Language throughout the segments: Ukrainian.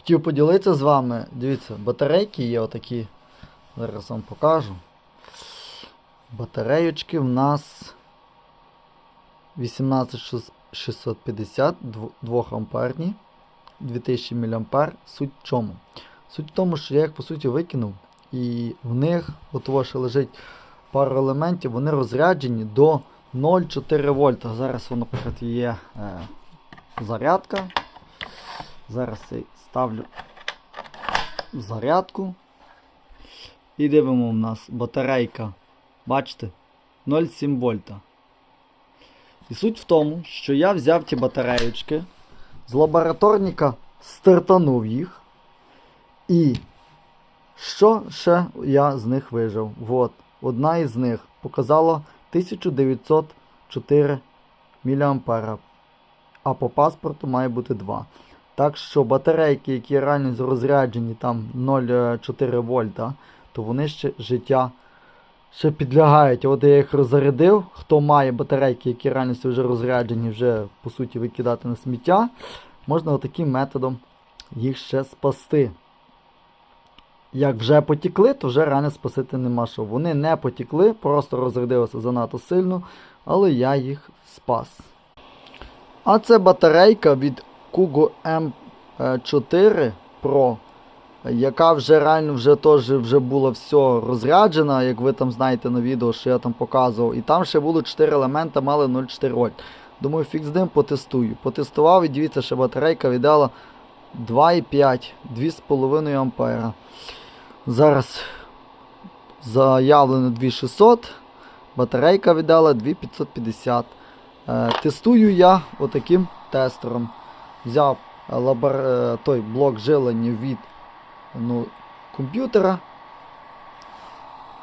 Хотів поділитися з вами. Дивіться, батарейки є отакі. Зараз вам покажу. Батареючки в нас 18650 2 амперні 2000 мА. Суть в чому? Суть в тому, що я їх по суті викинув, і в них, от ще лежить пару елементів, вони розряджені до 0,4 вольта. Зараз наприклад, є е, зарядка. Зараз ставлю зарядку. І дивимо у нас батарейка. Бачите? 0,7 вольта. І суть в тому, що я взяв ті батареєчки, з лабораторника стартанув їх. І що ще я з них вижив? От, одна із них показала 1904 мА. А по паспорту має бути 2. Так що батарейки, які реально розряджені там 0,4 вольта, то вони ще життя ще підлягають. От я їх розрядив. Хто має батарейки, які реально вже розряджені, вже по суті викидати на сміття, можна отаким методом їх ще спасти. Як вже потікли, то вже реально спасити нема що. Вони не потікли, просто розрядилися занадто сильно, але я їх спас. А це батарейка від Kugo M4 Pro, яка вже реально вже теж вже була все розряджена, як ви там знаєте на відео, що я там показував. І там ще було 4 елемента, мали 0,4 вольт. Думаю, фікс дим потестую. Потестував і дивіться, що батарейка віддала 2,5, 2,5 ампера. Зараз заявлено 2600, батарейка віддала 2550. Е, Тестую я отаким тестером. Взяв е, лабор... е, той блок жилення від ну, комп'ютера.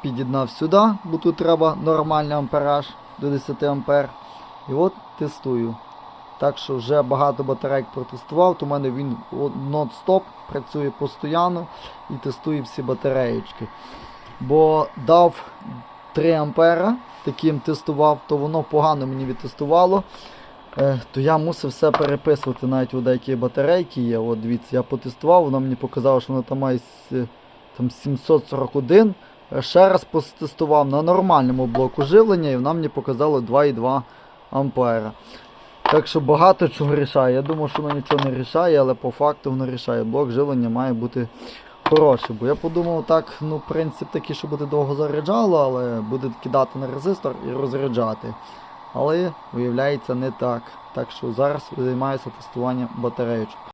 Під'єднав сюди, бо тут треба нормальний ампераж до 10 ампер. І от тестую. Так що вже багато батарейок протестував, то в мене він нон-стоп працює постійно і тестує всі батареєчки. Бо дав 3 ампера, таким тестував, то воно погано мені відтестувало. Е, то я мусив все переписувати, навіть у деякі батарейки є. От дивіться, я потестував, воно мені показало, що воно там має там 741. Е, Ще раз потестував на нормальному блоку живлення, і вона мені показала 2,2 ампера. Так що багато чого рішає. Я думав, що воно нічого не рішає, але по факту воно рішає. Блок живлення має бути хороший. Бо я подумав, так, ну, принцип такий, що буде довго заряджало, але буде кидати на резистор і розряджати. Але виявляється не так. Так що зараз займаюся тестуванням батареїчок.